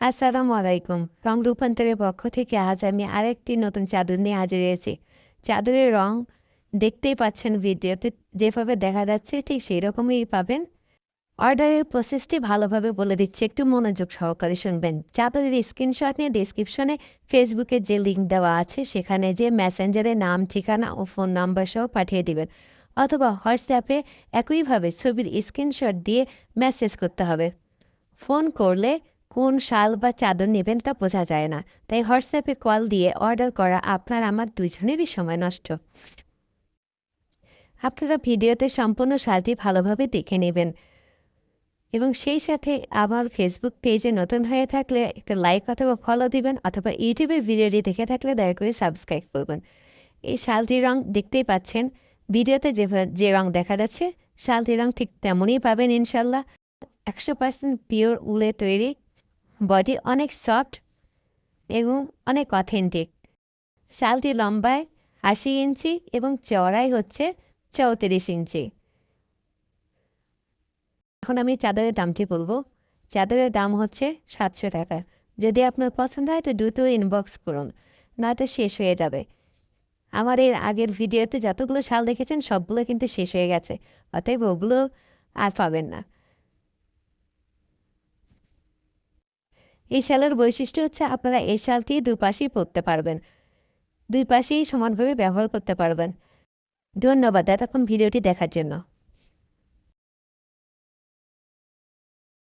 আসসালামু আলাইকুম রং রূপান্তরের পক্ষ থেকে আজ আমি আরেকটি নতুন চাদর নিয়ে হাজির হয়েছি। চাদরের রং দেখতেই পাচ্ছেন ভিডিওতে, যেভাবে দেখা যাচ্ছে ঠিক সেই রকমই পাবেন। অর্ডারের প্রসেসটি ভালোভাবে বলে দিচ্ছি, একটু মনোযোগ সহকারে শুনবেন। চাদরের স্ক্রিনশট নিয়ে ডিসক্রিপশনে ফেসবুকের যে লিঙ্ক দেওয়া আছে, সেখানে যে মেসেঞ্জারে নাম, ঠিকানা ও ফোন নাম্বার সহ পাঠিয়ে দিবেন। অথবা হোয়াটসঅ্যাপে একইভাবে ছবির স্ক্রিনশট দিয়ে মেসেজ করতে হবে। ফোন করলে কোন শাল বা চাদর নেবেন তা বোঝা যায় না। তাই হোয়াটসঅ্যাপে কল দিয়ে অর্ডার করা আপনার আমার দুজনেরই সময় নষ্ট। আপনারা ভিডিওতে সম্পূর্ণ শালটি ভালোভাবে দেখে নেবেন। এবং সেই সাথে আমার ফেসবুক পেজে নতুন হয়ে থাকলে একটা লাইক অথবা ফলো দিবেন অথবা ইউটিউবে ভিডিওটি দেখে থাকলে দয়া করে সাবস্ক্রাইব করবেন। এই শালটির রং দেখতেই পাচ্ছেন। ভিডিওতে যে যে রং দেখা যাচ্ছে, শালটির রং ঠিক তেমনই পাবেন ইনশাল্লাহ। একশো পার্সেন্ট পিওর উলে তৈরি বডি অনেক সফট এবং অনেক অথেন্টিক শালটি লম্বায় আশি ইঞ্চি এবং চওড়াই হচ্ছে চৌত্রিশ ইঞ্চি। এখন আমি চাদরের দামটি বলব। চাদরের দাম হচ্ছে সাতশো টাকা। যদি আপনার পছন্দ হয় তো দ্রুত ইনবক্স করুন, নয়তো শেষ হয়ে যাবে। আমার এর আগের ভিডিওতে যতগুলো শাল দেখেছেন, সবগুলো কিন্তু শেষ হয়ে গেছে। অতএব ওগুলো আর পাবেন না। এই শালের বৈশিষ্ট্য হচ্ছে আপনারা এই শালটি দুপাশেই পরতে পারবেন। দুই পাশেই সমানভাবে ব্যবহার করতে পারবেন। ধন্যবাদ এতক্ষণ ভিডিওটি দেখার জন্য।